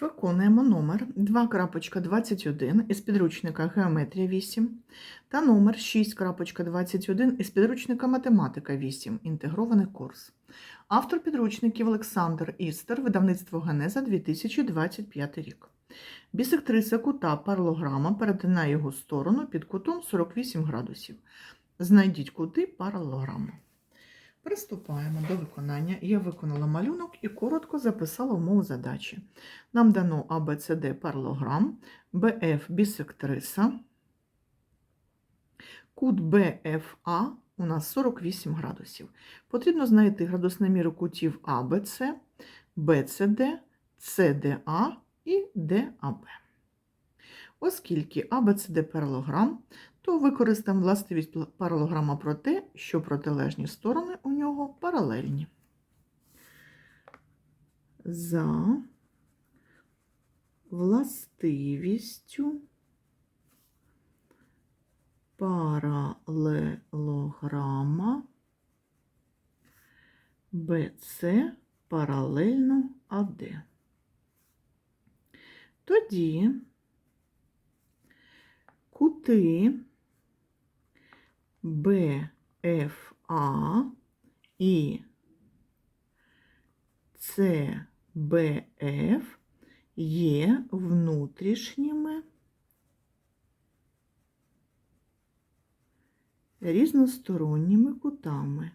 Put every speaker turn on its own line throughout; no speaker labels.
Виконуємо номер 2.21 із підручника Геометрія 8 та номер 6.21 із підручника Математика 8. Інтегрований курс. Автор підручників Олександр Істер, видавництво Генеза 2025 рік. Бісектриса кута паралограма перетинає його сторону під кутом 48 градусів. Знайдіть кути паралограму. Приступаємо до виконання. Я виконала малюнок і коротко записала умову задачі. Нам дано ABCD паралограм, BF бісектриса, кут BFA у нас 48 градусів. Потрібно знайти градусну міру кутів ABC, BCD, CDA і DAB. Оскільки ABCD паралограм, то використаємо властивість паралограма про те, що протилежні сторони у нього паралельні. За властивістю паралелограма BC паралельно АД. Тоді кути БФА і ЦБФ є внутрішніми різносторонніми кутами.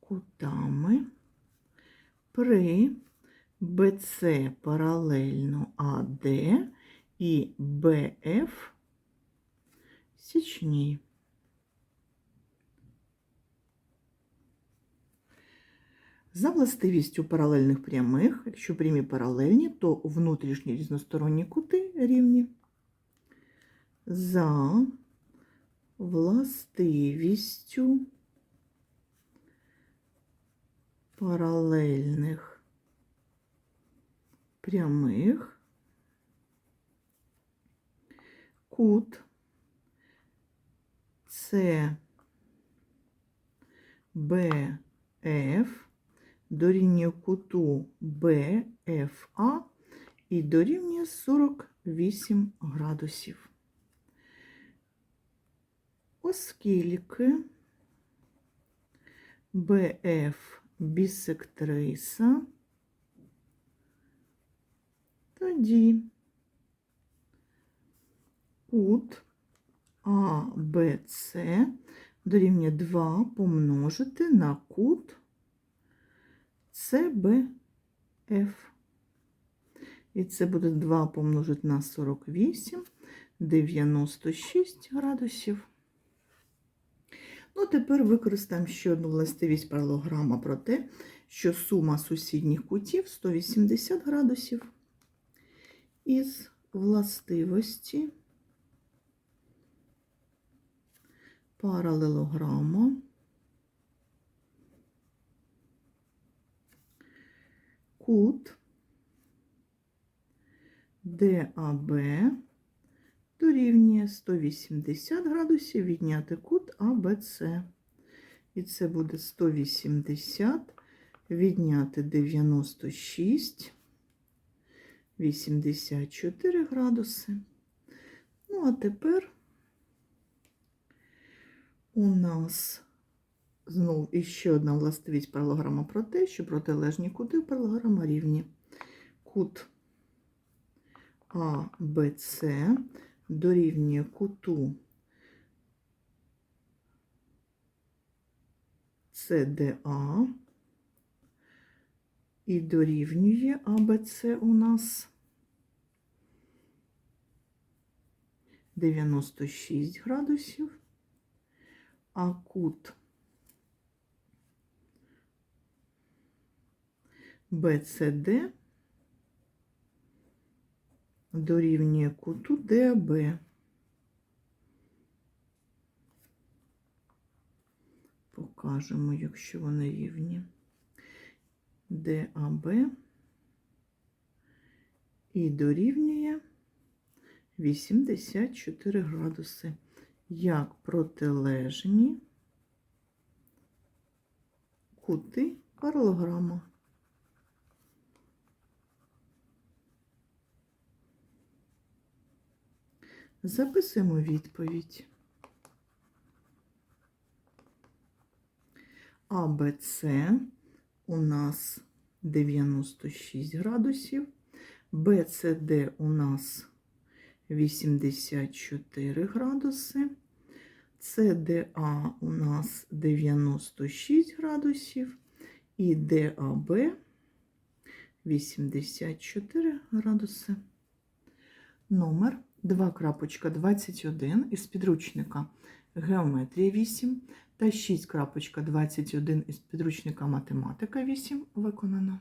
Кутами при БЦ паралельно АД і БФ січні. За властивістю паралельних прямих, якщо прямі паралельні, то внутрішні різносторонні кути рівні. За властивістю паралельних прямих. Кут. С БФ дорівнює куту БФА і дорівнює 48 градусів. Оскільки БФ бісектриса, тоді кут АБЦ дорівнює 2 помножити на кут СБФ. І це буде 2 помножити на 48, 96 градусів. Ну, тепер використаємо ще одну властивість паралограма про те, що сума сусідніх кутів 180 градусів із властивості паралелограма кут ДАБ дорівнює 180 градусів відняти кут АБЦ. І це буде 180 відняти 96, 84 градуси. Ну, а тепер у нас знову іще одна властивість паралограма про те, що протилежні кути паралограма рівні. Кут АБЦ дорівнює куту СДА і дорівнює АБЦ у нас 96 градусів, а кут БЦД дорівнює куту ДАБ. Покажемо, якщо вони рівні. ДАБ і дорівнює 84 градуси. Як протилежні кути паралограма. Записуємо відповідь. АБЦ у нас 96 градусів, БЦД у нас 84 градуси, ЦДА у нас 96 градусів. І ДАБ 84 градуси. Номер 2.21 із підручника. Геометрія 8 та 6.21 із підручника Математика 8 виконано.